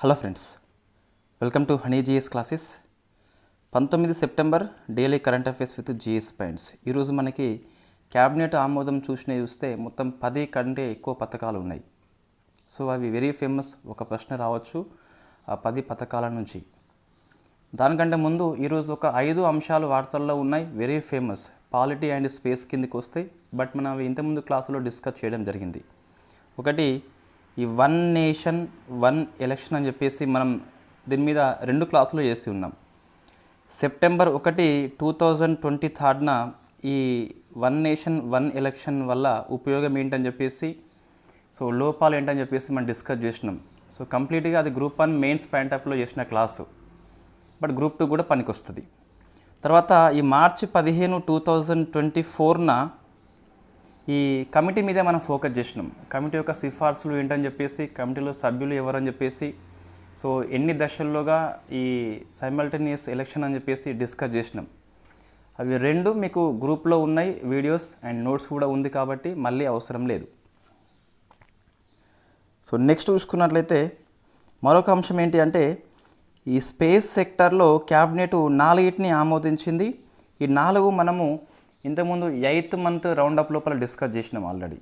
Hello friends welcome to Honey GS classes. పంతొమ్మిది September daily current affairs with GS points. ఈరోజు మనకి cabinet ఆమోదం చూసినవి చూస్తే మొత్తం పది కంటే ఎక్కువ పథకాలు ఉన్నాయి. సో అవి వెరీ ఫేమస్. ఒక ప్రశ్న రావచ్చు ఆ పది పథకాల నుంచి. దానికంటే ముందు ఈరోజు ఒక ఐదు అంశాలు వార్తల్లో ఉన్నాయి. Very famous. Polity and space కిందకి వస్తాయి. బట్ మనం అవి ఇంతకుముందు క్లాసులో డిస్కస్ చేయడం జరిగింది. ఒకటి ఈ వన్ నేషన్ వన్ ఎలక్షన్ అని చెప్పేసి మనం దీని మీద రెండు క్లాసులు చేసి ఉన్నాం. సెప్టెంబర్ ఒకటి టూ థౌజండ్ ట్వంటీ థర్డ్న ఈ వన్ నేషన్ వన్ ఎలక్షన్ వల్ల ఉపయోగం ఏంటని చెప్పేసి సో లోపాలు ఏంటని చెప్పేసి మనం డిస్కస్ చేసినాం. సో కంప్లీట్గా అది గ్రూప్ వన్ మెయిన్స్ పాయింట్ ఆఫ్లో చేసిన క్లాసు. బట్ గ్రూప్ టూ కూడా పనికొస్తుంది. తర్వాత ఈ మార్చి పదిహేను టూ థౌజండ్ ట్వంటీ ఫోర్న ఈ కమిటీ మీదే మనం ఫోకస్ చేసినాం. కమిటీ యొక్క సిఫార్సులు ఏంటని చెప్పేసి కమిటీలో సభ్యులు ఎవరని చెప్పేసి సో ఎన్ని దశల్లోగా ఈ సైమల్టేనియస్ ఎలక్షన్ అని చెప్పేసి డిస్కస్ చేసినాం. అవి రెండు మీకు గ్రూప్లో ఉన్నాయి వీడియోస్ అండ్ నోట్స్ కూడా ఉంది కాబట్టి మళ్ళీ అవసరం లేదు. సో నెక్స్ట్ చూసుకున్నట్లయితే మరొక అంశం ఏంటి అంటే ఈ స్పేస్ సెక్టర్లో క్యాబినెట్ నాలుగిటిని ఆమోదించింది. ఈ నాలుగు మనము ఇంతకుముందు ఎయిత్ మంత్ రౌండప్ లోపల డిస్కస్ చేసినాం ఆల్రెడీ.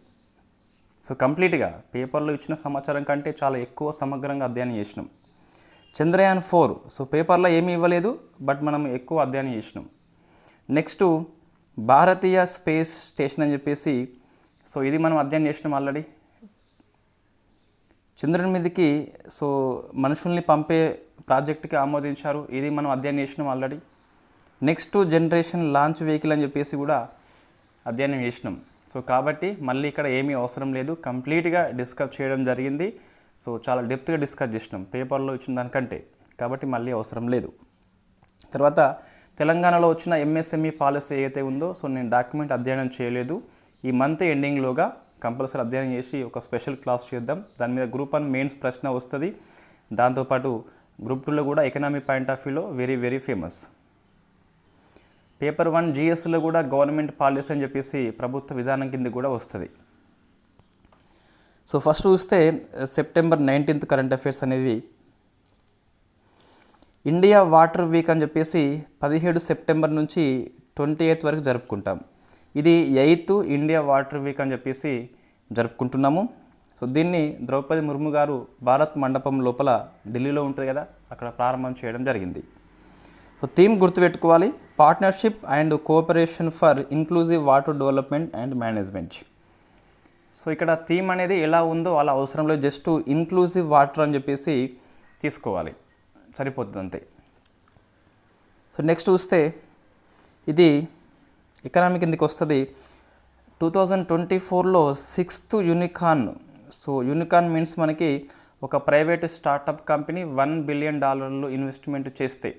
సో కంప్లీట్గా పేపర్లో ఇచ్చిన సమాచారం కంటే చాలా ఎక్కువ సమగ్రంగా అధ్యయనం చేసినాం. చంద్రయాన్ ఫోర్ సో పేపర్లో ఏమీ ఇవ్వలేదు బట్ మనం ఎక్కువ అధ్యయనం చేసినాం. నెక్స్ట్ భారతీయ స్పేస్ స్టేషన్ అని చెప్పేసి సో ఇది మనం అధ్యయనం చేసినాం ఆల్రెడీ. చంద్రుని మీదకి సో మనుషుల్ని పంపే ప్రాజెక్ట్కి ఆమోదించారు ఇది మనం అధ్యయనం చేసినాం already. Next generation launch vehicle అని చెప్పేసి కూడా అధ్యయనం చేసినాం. సో కాబట్టి మళ్ళీ ఇక్కడ ఏమీ అవసరం లేదు. కంప్లీట్గా డిస్కస్ చేయడం జరిగింది. సో చాలా డెప్త్గా డిస్కస్ చేసినాం. పేపర్లో ఇచ్చిన దానికంటే. కాబట్టి మళ్ళీ అవసరం లేదు. తర్వాత తెలంగాణలో వచ్చిన ఎంఎస్ఎంఈ పాలసీ ఏదైతే ఉందో సో నేను డాక్యుమెంట్ అధ్యయనం చేయలేదు. ఈ మంత్ ఎండింగ్లోగా కంపల్సరీ అధ్యయనం చేసి ఒక స్పెషల్ క్లాస్ చేద్దాం. దాని మీద గ్రూప్ వన్ మెయిన్స్ ప్రశ్న వస్తుంది. దాంతోపాటు గ్రూప్ టూలో కూడా ఎకనామీ పాయింట్ ఆఫ్ వ్యూలో very very famous. Paper one జిఎస్లో కూడా గవర్నమెంట్ పాలసీ అని చెప్పేసి ప్రభుత్వ విధానం కింద కూడా వస్తుంది. సో ఫస్ట్ చూస్తే సెప్టెంబర్ నైన్టీన్త్ కరెంట్ అఫైర్స్ అనేది ఇండియా వాటర్ వీక్ అని చెప్పేసి పదిహేడు సెప్టెంబర్ నుంచి ట్వంటీ ఎయిత్ వరకు జరుపుకుంటాం. ఇది ఎయిత్ ఇండియా వాటర్ వీక్ అని చెప్పేసి జరుపుకుంటున్నాము. సో దీన్ని ద్రౌపది ముర్ము గారు భారత్ మండపం లోపల ఢిల్లీలో ఉంటుంది కదా అక్కడ ప్రారంభం చేయడం జరిగింది. సో థీమ్ గుర్తుపెట్టుకోవాలి. Partnership and cooperation for inclusive water development and management. So ఇక్కడ థీమ్ అనేది ఎలా ఉందో అలా అవసరంలో జస్ట్ ఇన్క్లూజివ్ వాటర్ అని చెప్పేసి తీసుకోవాలి. సరిపోతుంది అంతే. సో నెక్స్ట్ చూస్తే ఇది ఎకనామిక్ కిందకి వస్తుంది. టూ థౌజండ్ ట్వంటీ ఫోర్లో sixth unicorn so unicorn means మనకి ఒక private startup company one billion డాలర్లు ఇన్వెస్ట్మెంట్ చేస్తే.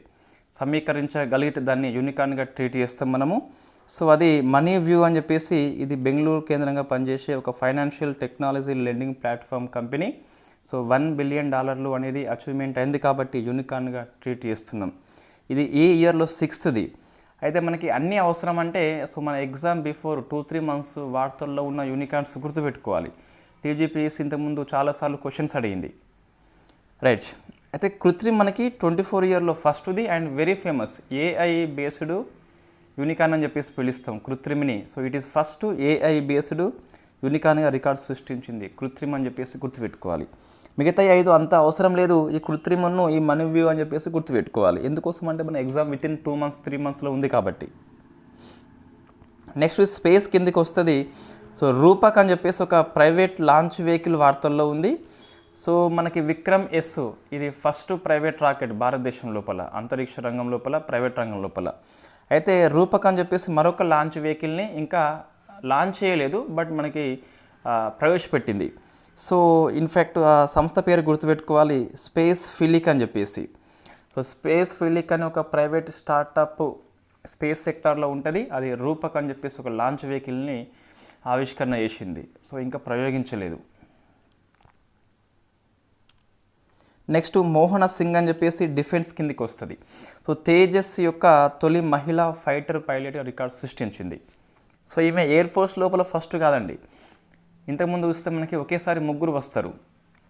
సమీకరించగలిగితే దాన్ని యూనికాన్గా ట్రీట్ చేస్తాం మనము. సో అది మనీ వ్యూ అని చెప్పేసి ఇది బెంగళూరు కేంద్రంగా పనిచేసే ఒక financial technology lending platform company so one billion డాలర్లు అనేది అచీవ్మెంట్ అయింది కాబట్టి యూనికాన్గా ట్రీట్ చేస్తున్నాం. ఇది ఈ ఇయర్లో సిక్స్త్ది అయితే మనకి అన్నీ అవసరం అంటే సో మన exam before two three months వార్తల్లో ఉన్న యూనికాన్స్ గుర్తుపెట్టుకోవాలి. టీజీపీఎస్ ఇంతకుముందు చాలాసార్లు క్వశ్చన్స్ అడిగింది. రైట్ అయితే కృత్రిమ్ మనకి ట్వంటీ ఫోర్ ఇయర్లో ఫస్ట్ది and very famous AI based unicorn అని చెప్పేసి పిలుస్తాం కృత్రిమిని. So it is first AI based యూనికాన్గా record సృష్టించింది. కృత్రిమ అని చెప్పేసి గుర్తుపెట్టుకోవాలి. మిగతా ఐదు అంత అవసరం లేదు. ఈ కృత్రిమను ఈ మనీ వ్యూ అని చెప్పేసి గుర్తుపెట్టుకోవాలి. ఎందుకోసం అంటే మన exam within two months three మంత్స్లో ఉంది కాబట్టి. నెక్స్ట్ స్పేస్ కిందకి వస్తుంది. సో రూపక్ అని చెప్పేసి ఒక ప్రైవేట్ లాంచ్ వెహికల్ వార్తల్లో ఉంది. సో మనకి విక్రమ్ ఎస్ ఇది ఫస్ట్ ప్రైవేట్ రాకెట్ భారతదేశం లోపల అంతరిక్ష రంగం లోపల ప్రైవేట్ రంగం లోపల. అయితే రూపక్ అని చెప్పేసి మరొక లాంచ్ వెహికల్ని ఇంకా లాంచ్ చేయలేదు బట్ మనకి ప్రవేశపెట్టింది. సో ఇన్ఫ్యాక్ట్ ఆ సంస్థ పేరు గుర్తుపెట్టుకోవాలి స్పేస్ ఫిలిక్ అని చెప్పేసి. సో స్పేస్ ఫిలిక్ అని ఒక ప్రైవేట్ స్టార్టప్ స్పేస్ సెక్టార్లో ఉంటుంది అది రూపక్ అని చెప్పేసి ఒక లాంచ్ వెహికల్ని ఆవిష్కరణ చేసింది. సో ఇంకా ప్రయోగించలేదు. నెక్స్ట్ మోహన సింగ్ అని చెప్పేసి డిఫెన్స్ కిందికి వస్తుంది. సో తేజస్ యొక్క తొలి మహిళా ఫైటర్ పైలట్ రికార్డ్ సృష్టించింది. సో ఈమె ఎయిర్ ఫోర్స్ లోపల ఫస్ట్ కాదండి. ఇంతకుముందు చూస్తే మనకి ఒకేసారి ముగ్గురు వస్తారు.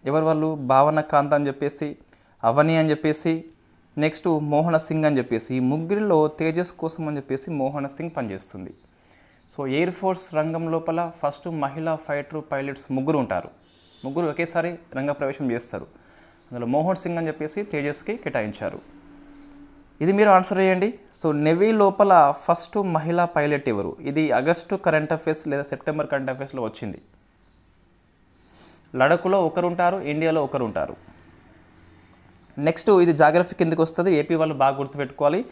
ఎవరు వాళ్ళు? భావన కాంత్ అని చెప్పేసి అవని అని చెప్పేసి నెక్స్ట్ మోహన సింగ్ అని చెప్పేసి. ఈ ముగ్గురిలో తేజస్ కోసం అని చెప్పేసి మోహన సింగ్ పనిచేస్తుంది. సో ఎయిర్ ఫోర్స్ రంగం లోపల ఫస్ట్ మహిళా ఫైటర్ పైలట్స్ ముగ్గురు ఉంటారు. ముగ్గురు ఒకేసారి రంగప్రవేశం చేస్తారు. అందులో మోహన్ సింగ్ అని చెప్పేసి తేజస్కి కేటాయించారు. ఇది మీరు ఆన్సర్ చేయండి. సో నెవీ లోపల ఫస్ట్ మహిళా పైలట్ ఎవరు? ఇది ఆగస్టు కరెంట్ అఫైర్స్ లేదా సెప్టెంబర్ కరెంట్ అఫైర్స్లో వచ్చింది. లడఖ్లో ఒకరు ఉంటారు ఇండియాలో ఒకరు ఉంటారు నెక్స్ట్ ఇది జాగ్రఫీ కిందకి వస్తుంది. ఏపీ వాళ్ళు బాగా గుర్తుపెట్టుకోవాలి.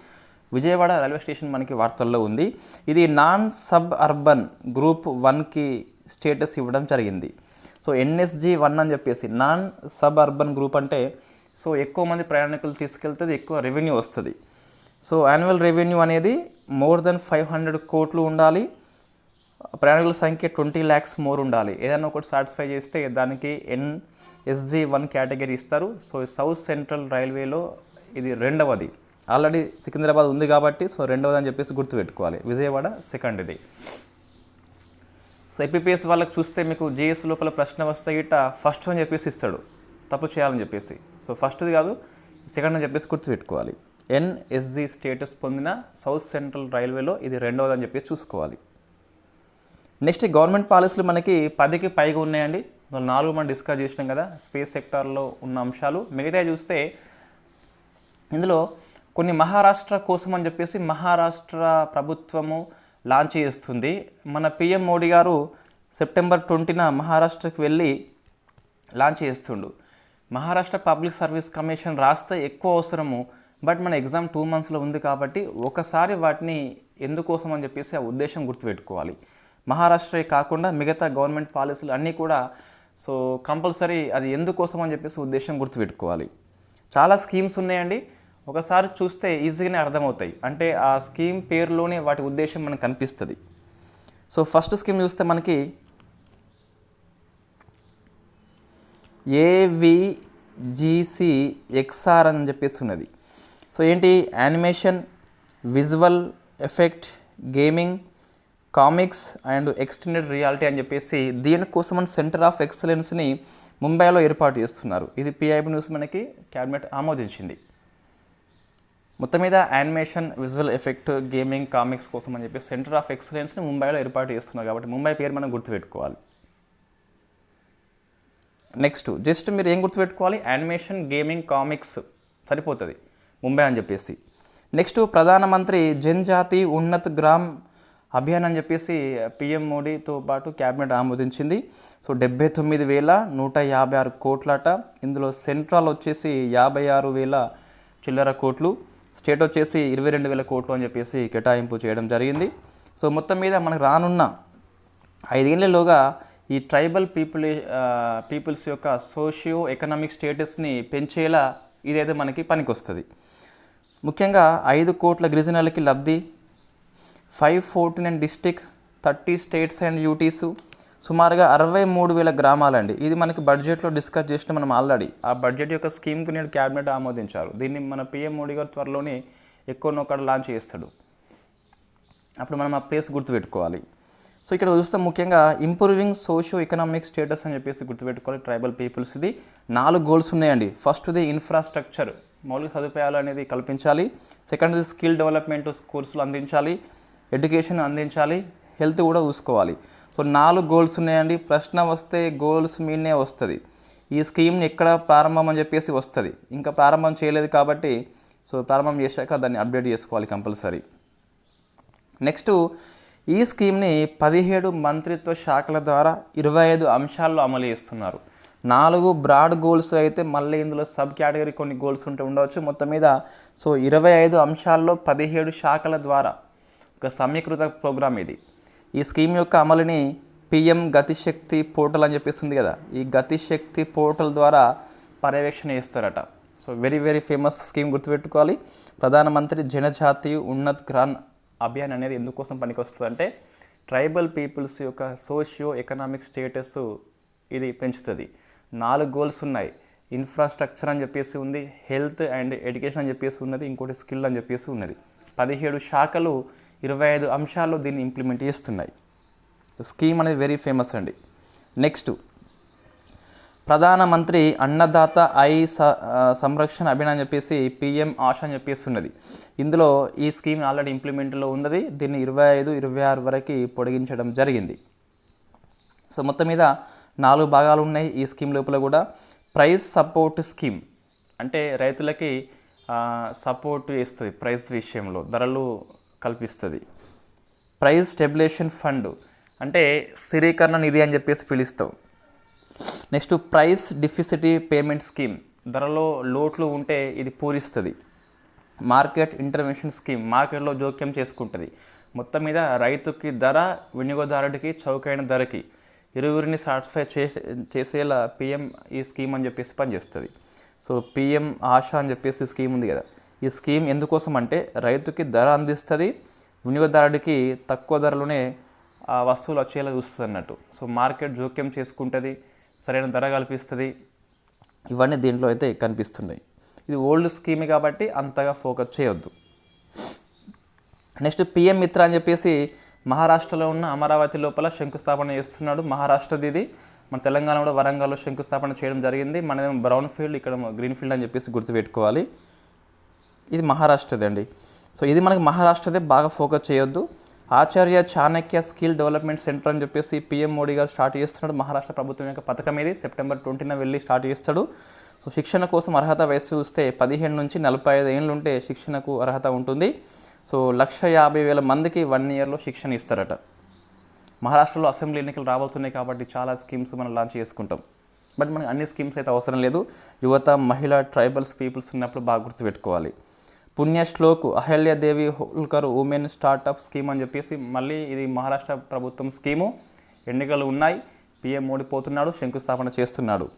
విజయవాడ రైల్వే స్టేషన్ మనకి వార్తల్లో ఉంది. ఇది నాన్ సబ్ అర్బన్ గ్రూప్ వన్కి స్టేటస్ ఇవ్వడం జరిగింది. సో ఎన్ఎస్జి వన్ అని చెప్పేసి నాన్ సబ్ అర్బన్ గ్రూప్ అంటే సో ఎక్కువ మంది ప్రయాణికులు తీసుకెళ్తే ఎక్కువ రెవెన్యూ వస్తుంది. సో యాన్యువల్ రెవెన్యూ అనేది మోర్ దెన్ ఫైవ్ హండ్రెడ్ కోట్లు ఉండాలి. ప్రయాణికుల సంఖ్య ట్వంటీ ల్యాక్స్ మోర్ ఉండాలి. ఏదైనా ఒకటి సాటిస్ఫై చేస్తే దానికి ఎన్ఎస్జి వన్ కేటగిరీ ఇస్తారు. సో సౌత్ సెంట్రల్ రైల్వేలో ఇది రెండవది. ఆల్రెడీ సికింద్రాబాద్ ఉంది కాబట్టి సో రెండవది అని చెప్పేసి గుర్తుపెట్టుకోవాలి. విజయవాడ సెకండ్ ఇది సో ఏపీపీఎస్ వాళ్ళకి చూస్తే మీకు జిఎస్ లోపల ప్రశ్న వస్తే గిట్ట ఫస్ట్ అని చెప్పేసి ఇస్తాడు. తప్పు చేయాలని చెప్పేసి. సో ఫస్ట్ది కాదు సెకండ్ అని చెప్పేసి గుర్తుపెట్టుకోవాలి. ఎన్ఎస్జి స్టేటస్ పొందిన సౌత్ సెంట్రల్ రైల్వేలో ఇది రెండవది అని చెప్పేసి చూసుకోవాలి. నెక్స్ట్ గవర్నమెంట్ పాలసీలు మనకి పదికి పైగా ఉన్నాయండి. నాలుగు మనం డిస్కస్ చేసినాం కదా స్పేస్ సెక్టార్లో ఉన్న అంశాలు. మిగతా చూస్తే ఇందులో కొన్ని మహారాష్ట్ర కోసం అని చెప్పేసి మహారాష్ట్ర ప్రభుత్వము లాంచ్ చేస్తుంది. మన పిఎం మోడీ గారు సెప్టెంబర్ ట్వంటీన మహారాష్ట్రకి వెళ్ళి లాంచ్ చేస్తుండు. మహారాష్ట్ర పబ్లిక్ సర్వీస్ కమిషన్ రాస్తే ఎక్కువ అవసరము. బట్ మన ఎగ్జామ్ టూ మంత్స్లో ఉంది కాబట్టి ఒకసారి వాటిని ఎందుకోసం అని చెప్పేసి ఆ ఉద్దేశం గుర్తుపెట్టుకోవాలి. మహారాష్ట్రే కాకుండా మిగతా గవర్నమెంట్ పాలసీలు అన్నీ కూడా సో కంపల్సరీ అది ఎందుకోసం అని చెప్పేసి ఉద్దేశం గుర్తుపెట్టుకోవాలి. చాలా స్కీమ్స్ ఉన్నాయండి. ఒకసారి చూస్తే ఈజీగానే అర్థమవుతాయి. అంటే ఆ స్కీమ్ పేరులోనే వాటి ఉద్దేశం మనకు కనిపిస్తుంది. సో ఫస్ట్ స్కీమ్ చూస్తే మనకి ఏవిజిసి ఎక్స్ఆర్ అని చెప్పేసి ఉన్నది. సో ఏంటి? Animation visual effect gaming comics and extended reality అని చెప్పేసి దీనికోసం మన సెంటర్ ఆఫ్ ఎక్సలెన్స్ని ముంబైలో ఏర్పాటు చేస్తున్నారు. ఇది పిఐబి న్యూస్ మనకి క్యాబినెట్ ఆమోదించింది. మొత్తం మీద animation visual effect gaming comics కోసం అని చెప్పి సెంటర్ ఆఫ్ ఎక్సలెన్స్ని ముంబైలో ఏర్పాటు చేస్తున్నారు కాబట్టి ముంబై పేరు మనం గుర్తుపెట్టుకోవాలి. నెక్స్ట్ జస్ట్ మీరు ఏం గుర్తుపెట్టుకోవాలి? యానిమేషన్ గేమింగ్ కామిక్స్ సరిపోతుంది. ముంబై అని చెప్పేసి. నెక్స్ట్ ప్రధానమంత్రి జన్జాతి ఉన్నత్ గ్రామ్ అభియాన్ అని చెప్పేసి పిఎం మోడీతో పాటు క్యాబినెట్ ఆమోదించింది. సో డెబ్బై తొమ్మిది వేల నూట యాభై ఆరు కోట్లట. ఇందులో సెంట్రల్ వచ్చేసి యాభై ఆరు వేల చిల్లర కోట్లు. స్టేట్ వచ్చేసి ఇరవై రెండు వేల కోట్లు అని చెప్పేసి కేటాయింపు చేయడం జరిగింది. సో మొత్తం మీద మనకు రానున్న ఐదేళ్ళలోగా ఈ ట్రైబల్ పీపుల్ పీపుల్స్ యొక్క సోషియో ఎకనామిక్ స్టేటస్ని పెంచేలా ఇదైతే మనకి పనికొస్తుంది. ముఖ్యంగా ఐదు కోట్ల గిరిజనులకి లబ్ధి five forty nine district thirty states and UTs సుమారుగా అరవై మూడు వేల గ్రామాలండి. ఇది మనకి బడ్జెట్లో డిస్కస్ చేసిన మనం ఆల్రెడీ ఆ బడ్జెట్ యొక్క స్కీమ్కి నేను క్యాబినెట్ ఆమోదించారు. దీన్ని మన పిఎం మోడీ గారు త్వరలోనే ఎక్కువ నొక్కడ లాంచ్ చేస్తాడు. అప్పుడు మనం ఆ ప్లేస్ గుర్తుపెట్టుకోవాలి. సో ఇక్కడ చూస్తే ముఖ్యంగా ఇంప్రూవింగ్ సోషియో ఎకనామిక్ స్టేటస్ అని చెప్పేసి గుర్తుపెట్టుకోవాలి. ట్రైబల్ పీపుల్స్ ఇది నాలుగు గోల్స్ ఉన్నాయండి. ఫస్ట్ది ఇన్ఫ్రాస్ట్రక్చర్ మౌలిక సదుపాయాలు అనేది కల్పించాలి. సెకండ్ది స్కిల్ డెవలప్మెంట్ కోర్సులు అందించాలి. ఎడ్యుకేషన్ అందించాలి. హెల్త్ కూడా చూసుకోవాలి. సో నాలుగు గోల్స్ ఉన్నాయండి. ప్రశ్న వస్తే గోల్స్ మీదనే వస్తుంది. ఈ స్కీమ్ని ఎక్కడ ప్రారంభం అని చెప్పేసి వస్తుంది. ఇంకా ప్రారంభం చేయలేదు కాబట్టి సో ప్రారంభం చేశాక దాన్ని అప్డేట్ చేసుకోవాలి కంపల్సరీ. నెక్స్ట్ ఈ స్కీమ్ని పదిహేడు మంత్రిత్వ శాఖల ద్వారా ఇరవై ఐదు అంశాల్లో అమలు చేస్తున్నారు. నాలుగు బ్రాడ్ గోల్స్ అయితే మళ్ళీ ఇందులో సబ్ కేటగిరీ కొన్ని గోల్స్ ఉంటే ఉండవచ్చు. మొత్తం మీద సో ఇరవై ఐదు అంశాల్లో పదిహేడు శాఖల ద్వారా ఒక సమీకృత ప్రోగ్రామ్ ఇది. ఈ స్కీమ్ యొక్క అమలుని పిఎం గతిశక్తి పోర్టల్ అని చెప్పేసి ఉంది కదా. ఈ గతిశక్తి పోర్టల్ ద్వారా పర్యవేక్షణ చేస్తారట. So very very famous scheme గుర్తుపెట్టుకోవాలి. ప్రధానమంత్రి జనజాతి ఉన్నత్ గ్రాన్ అభియాన్ అనేది ఎందుకోసం పనికొస్తుంది అంటే ట్రైబల్ పీపుల్స్ యొక్క సోషియో ఎకనామిక్ స్టేటస్ ఇది పెంచుతుంది. నాలుగు గోల్స్ ఉన్నాయి. ఇన్ఫ్రాస్ట్రక్చర్ అని చెప్పేసి ఉంది హెల్త్ అండ్ ఎడ్యుకేషన్ అని చెప్పేసి ఉన్నది ఇంకోటి స్కిల్ అని చెప్పేసి ఉన్నది. పదిహేడు శాఖలు ఇరవై ఐదు అంశాల్లో దీన్ని ఇంప్లిమెంట్ చేస్తున్నాయి. స్కీమ్ అనేది వెరీ ఫేమస్ అండి. నెక్స్ట్ ప్రధానమంత్రి అన్నదాత ఐ స సంరక్షణ అభియాన్ అని చెప్పేసి పిఎం ఆశ అని చెప్పేసి ఉన్నది. ఇందులో ఈ స్కీమ్ ఆల్రెడీ ఇంప్లిమెంట్లో ఉన్నది. దీన్ని ఇరవై ఐదు ఇరవై ఆరు వరకు పొడిగించడం జరిగింది. సో మొత్తం మీద నాలుగు భాగాలు ఉన్నాయి ఈ స్కీమ్ లోపల కూడా. ప్రైస్ సపోర్ట్ స్కీమ్ అంటే రైతులకి సపోర్ట్ ఇస్తుంది ప్రైస్ విషయంలో. ధరలు కల్పిస్తుంది. ప్రైస్ స్టెబిలేషన్ ఫండ్ అంటే స్థిరీకరణ నిధి అని చెప్పేసి పిలుస్తాం. Next price deficiency payment scheme ధరలో లోట్లు ఉంటే ఇది పూరిస్తుంది. మార్కెట్ ఇంటర్వెన్షన్ స్కీమ్ మార్కెట్లో జోక్యం చేసుకుంటుంది. మొత్తం మీద రైతుకి ధర వినియోగదారుడికి చౌకైన ధరకి ఇరువురిని సాటిస్ఫై చేసే చేసేలా పిఎం ఈ స్కీమ్ అని చెప్పేసి పనిచేస్తుంది. సో పిఎం ఆశ అని చెప్పేసి స్కీమ్ ఉంది కదా. ఈ స్కీమ్ ఎందుకోసం అంటే రైతుకి ధర అందిస్తుంది వినియోగదారుడికి తక్కువ ధరలోనే ఆ వస్తువులు వచ్చేలా చూస్తుంది అన్నట్టు. సో మార్కెట్ జోక్యం చేసుకుంటుంది సరైన ధర కల్పిస్తుంది. ఇవన్నీ దీంట్లో అయితే కనిపిస్తున్నాయి. ఇది ఓల్డ్ స్కీమే కాబట్టి అంతగా ఫోకస్ చేయొద్దు. నెక్స్ట్ పిఎం మిత్ర అని చెప్పేసి మహారాష్ట్రలో ఉన్న అమరావతి లోపల శంకుస్థాపన చేస్తున్నాడు. మహారాష్ట్రది ఇది. మన తెలంగాణ కూడా వరంగల్లో శంకుస్థాపన చేయడం జరిగింది. మనదేమో బ్రౌన్ ఫీల్డ్ ఇక్కడ గ్రీన్ ఫీల్డ్ అని చెప్పేసి గుర్తుపెట్టుకోవాలి. ఇది మహారాష్ట్రది అండి సో ఇది మనకి మహారాష్ట్రదే బాగా ఫోకస్ చేయొద్దు. Acharya Chanakya skill development centre అని చెప్పేసి పిఎం మోడీ గారు స్టార్ట్ చేస్తున్నాడు. మహారాష్ట్ర ప్రభుత్వం యొక్క పథకం ఇది. సెప్టెంబర్ ట్వంటీన వెళ్ళి స్టార్ట్ చేస్తాడు. సో శిక్షణ కోసం అర్హత వయసు చూస్తే పదిహేను నుంచి నలభై ఐదు ఏళ్ళు ఉంటే శిక్షణకు అర్హత ఉంటుంది. సో లక్ష యాభై వేల మందికి వన్ ఇయర్లో శిక్షణ ఇస్తారట. మహారాష్ట్రలో అసెంబ్లీ ఎన్నికలు రాబోతున్నాయి కాబట్టి చాలా స్కీమ్స్ మనం లాంచ్ చేసుకుంటాం. బట్ మనకి అన్ని స్కీమ్స్ అయితే అవసరం లేదు. యువత మహిళ ట్రైబల్స్ పీపుల్స్ ఉన్నప్పుడు బాగా గుర్తుపెట్టుకోవాలి. Punyashlok Ahilyadevi Holkar women startup scheme అని చెప్పేసి మళ్ళీ ఇది మహారాష్ట్ర ప్రభుత్వం స్కీము. ఎన్నికలు ఉన్నాయి. పిఎం మోడీ పోతున్నాడు శంకుస్థాపన చేస్తున్నాడు.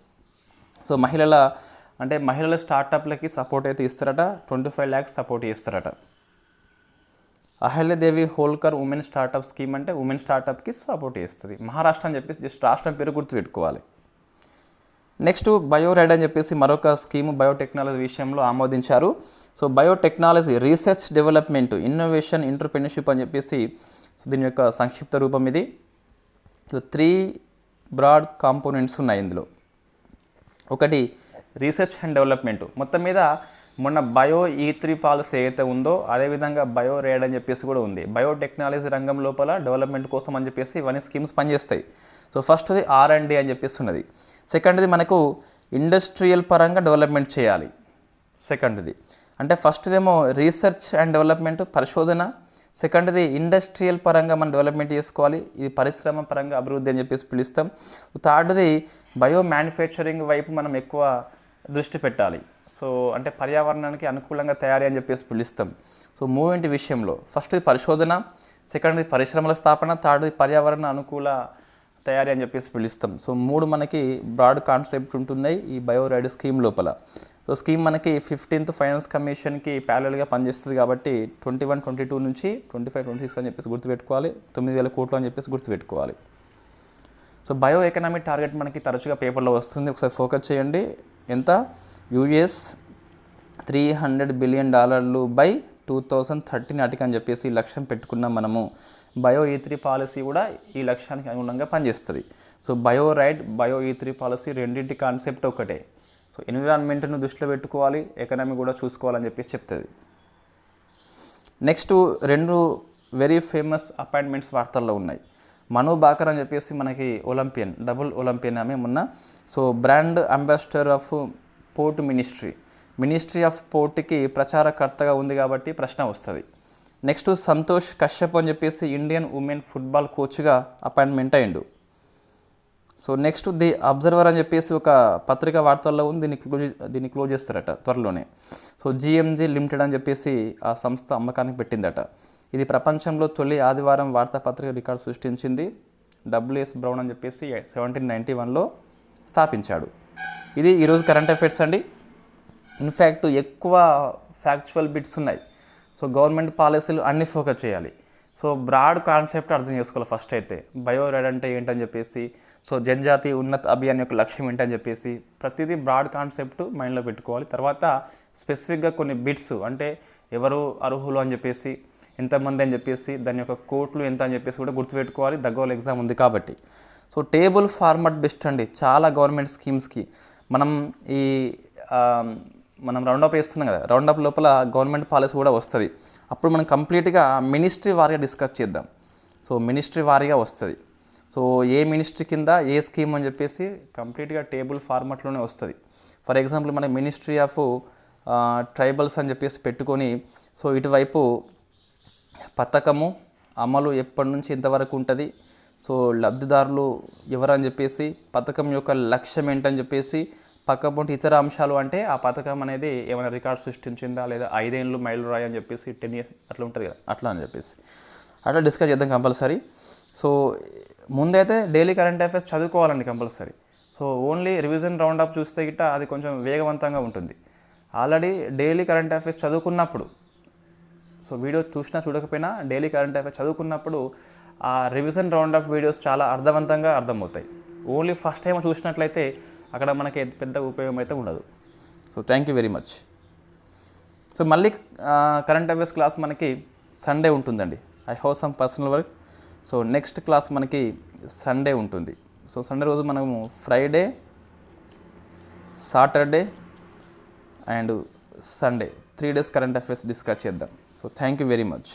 సో మహిళల అంటే మహిళల స్టార్టప్లకి సపోర్ట్ అయితే ఇస్తారట. ట్వంటీ ఫైవ్ ల్యాక్స్ సపోర్ట్ చేస్తారట. Ahilyadevi Holkar women startup scheme అంటే ఉమెన్ స్టార్టప్కి సపోర్ట్ చేస్తుంది. మహారాష్ట్ర అని చెప్పేసి జస్ట్ రాష్ట్రం పేరు గుర్తుపెట్టుకోవాలి. నెక్స్ట్ బయోరెడ్ అని చెప్పేసి మరొక స్కీమ్ బయోటెక్నాలజీ విషయంలో ఆమోదించారు. So biotechnology research development innovation entrepreneurship అని చెప్పేసి సో దీని యొక్క సంక్షిప్త రూపం ఇది. సో త్రీ బ్రాడ్ కాంపోనెంట్స్ ఉన్నాయి ఇందులో. ఒకటి రీసెర్చ్ అండ్ డెవలప్మెంట్. మొత్తం మీద మొన్న బయో ఈ త్రీ పాలసీ ఏదైతే ఉందో అదేవిధంగా బయో రేడ్ అని చెప్పేసి కూడా ఉంది. బయోటెక్నాలజీ రంగం లోపల డెవలప్మెంట్ కోసం అని చెప్పేసి ఇవన్నీ స్కీమ్స్ పనిచేస్తాయి. సో ఫస్ట్ది ఆర్ అండ్ డి అని చెప్పేసి ఉన్నది. సెకండ్ది మనకు ఇండస్ట్రియల్ పరంగా డెవలప్మెంట్ చేయాలి. సెకండ్ది. అంటే ఫస్ట్దేమో రీసెర్చ్ అండ్ డెవలప్మెంట్ పరిశోధన. సెకండ్ది ఇండస్ట్రియల్ పరంగా మనం డెవలప్మెంట్ చేసుకోవాలి. ఇది పరిశ్రమ పరంగా అభివృద్ధి అని చెప్పేసి పిలుస్తాం. థర్డ్ది బయో మ్యానుఫ్యాక్చరింగ్ వైపు మనం ఎక్కువ దృష్టి పెట్టాలి. సో అంటే పర్యావరణానికి అనుకూలంగా తయారీ అని చెప్పేసి పిలుస్తాం. సో మూవింటి విషయంలో. ఫస్ట్ది పరిశోధన సెకండ్ది పరిశ్రమల స్థాపన థర్డ్ది పర్యావరణ అనుకూల తయారీ అని చెప్పేసి పిలుస్తాం. సో మూడు మనకి బ్రాడ్ కాన్సెప్ట్ ఉంటున్నాయి ఈ బయోరైడ్ స్కీమ్ లోపల. సో స్కీమ్ మనకి ఫిఫ్టీన్త్ ఫైనాన్స్ కమిషన్కి ప్యారల్గా పనిచేస్తుంది కాబట్టి ట్వంటీ వన్ ట్వంటీ టూ నుంచి ట్వంటీ ఫైవ్ ట్వంటీ సిక్స్ అని చెప్పేసి గుర్తుపెట్టుకోవాలి. తొమ్మిది వేల కోట్లు అని చెప్పేసి గుర్తుపెట్టుకోవాలి. సో బయో ఎకనామిక్ టార్గెట్ మనకి తరచుగా పేపర్లో వస్తుంది. ఒకసారి ఫోకస్ చేయండి. ఎంత? యూఎస్ త్రీ హండ్రెడ్ బిలియన్ డాలర్లు బై టూ థౌజండ్ థర్టీ నాటికి అని చెప్పేసి లక్ష్యం పెట్టుకున్నాం మనము. Bio e E three policy కూడా ఈ లక్ష్యానికి అనుగుణంగా పనిచేస్తుంది. So BioRIDE bio e E three policy రెండింటి కాన్సెప్ట్ ఒకటే. సో ఎన్విరాన్మెంట్ను దృష్టిలో పెట్టుకోవాలి ఎకనామీ కూడా చూసుకోవాలని చెప్పేసి చెప్తుంది. నెక్స్ట్ రెండు వెరీ ఫేమస్ అపాయింట్మెంట్స్ వార్తల్లో ఉన్నాయి. మను బాకర్ అని చెప్పేసి మనకి ఒలింపియన్ డబుల్ ఒలింపియన్ ఆమె మొన్న. So brand ambassador of port ministry. Ministry of పోర్ట్కి ప్రచారకర్తగా ఉంది కాబట్టి ప్రశ్న వస్తుంది. నెక్స్ట్ సంతోష్ కశ్యప్ అని చెప్పేసి ఇండియన్ ఉమెన్ ఫుట్బాల్ కోచ్గా అపాయింట్మెంట్ అయ్యిండు. సో నెక్స్ట్ ది అబ్జర్వర్ అని చెప్పేసి ఒక పత్రిక వార్తల్లో ఉంది దీన్ని క్లోజ్ దీన్ని క్లోజ్ చేస్తారట త్వరలోనే. సో జిఎంజీ లిమిటెడ్ అని చెప్పేసి ఆ సంస్థ అమ్మకానికి పెట్టిందట. ఇది ప్రపంచంలో తొలి ఆదివారం వార్తాపత్రిక రికార్డు సృష్టించింది. డబ్ల్యూఎస్ బ్రౌన్ అని చెప్పేసి సెవెంటీన్ నైంటీ వన్లో స్థాపించాడు. ఇది ఈరోజు కరెంట్ అఫైర్స్ అండి. ఇన్ఫ్యాక్ట్ ఎక్కువ ఫ్యాక్చువల్ బిట్స్ ఉన్నాయి. సో గవర్నమెంట్ పాలసీలు అన్ని ఫోకస్ చేయాలి. సో బ్రాడ్ కాన్సెప్ట్ అర్థం చేసుకోవాలి ఫస్ట్ అయితే. బయో రెడ్ అంటే ఏంటని చెప్పేసి సో జనజాతి ఉన్నత అభియాన్ యొక్క లక్ష్యం ఏంటని చెప్పేసి ప్రతిదీ బ్రాడ్ కాన్సెప్ట్ మైండ్లో పెట్టుకోవాలి. తర్వాత స్పెసిఫిక్గా కొన్ని బిట్స్ అంటే ఎవరు అర్హులు అని చెప్పేసి ఎంతమంది అని చెప్పేసి దాని యొక్క కోట్లు ఎంత అని చెప్పేసి కూడా గుర్తుపెట్టుకోవాలి. దగ్గర ఎగ్జామ్ ఉంది కాబట్టి. సో టేబుల్ ఫార్మాట్ బెస్ట్ అండి చాలా గవర్నమెంట్ స్కీమ్స్కి. మనం ఈ మనం రౌండప్ వేస్తున్నాం కదా రౌండప్ లోపల గవర్నమెంట్ పాలసీ కూడా వస్తుంది. అప్పుడు మనం కంప్లీట్గా మినిస్ట్రీ వారిగా డిస్కస్ చేద్దాం. సో మినిస్ట్రీ వారీగా వస్తుంది. సో ఏ మినిస్ట్రీ కింద ఏ స్కీమ్ అని చెప్పేసి కంప్లీట్గా టేబుల్ ఫార్మాట్లోనే వస్తుంది. ఫర్ ఎగ్జాంపుల్ మన మినిస్ట్రీ ఆఫ్ ట్రైబల్స్ అని చెప్పేసి పెట్టుకొని సో ఇటువైపు పథకము అమలు ఎప్పటి నుంచి ఇంతవరకు ఉంటుంది సో లబ్ధిదారులు ఎవరని చెప్పేసి పథకం యొక్క లక్ష్యం ఏంటని చెప్పేసి పక్కపొంటి ఇతర అంశాలు అంటే ఆ పథకం అనేది ఏమైనా రికార్డ్ సృష్టించిందా లేదా ఐదేళ్ళు మైలు రాయి అని చెప్పేసి టెన్ ఇయర్స్ అట్లా ఉంటుంది కదా అట్లా అని చెప్పేసి. అట్లా డిస్కస్ చేద్దాం కంపల్సరీ. సో ముందైతే daily current affairs చదువుకోవాలండి compulsory. So only revision round up చూస్తే గిట్ట అది కొంచెం వేగవంతంగా ఉంటుంది. ఆల్రెడీ డైలీ కరెంట్ అఫైర్స్ చదువుకున్నప్పుడు సో వీడియో చూసినా చూడకపోయినా డైలీ కరెంట్ అఫైర్స్ చదువుకున్నప్పుడు ఆ రివిజన్ రౌండ్ ఆఫ్ వీడియోస్ చాలా అర్థవంతంగా అర్థమవుతాయి. ఓన్లీ ఫస్ట్ టైం చూసినట్లయితే అక్కడ మనకి పెద్ద ఉపయోగం అయితే ఉండదు. So thank you very much so మళ్ళీ కరెంట్ అఫైర్స్ క్లాస్ మనకి సండే ఉంటుందండి. I have some personal work so next class మనకి సండే ఉంటుంది. సో సండే రోజు మనము Friday Saturday and Sunday three days current affairs discuss చేద్దాం. So thank you very much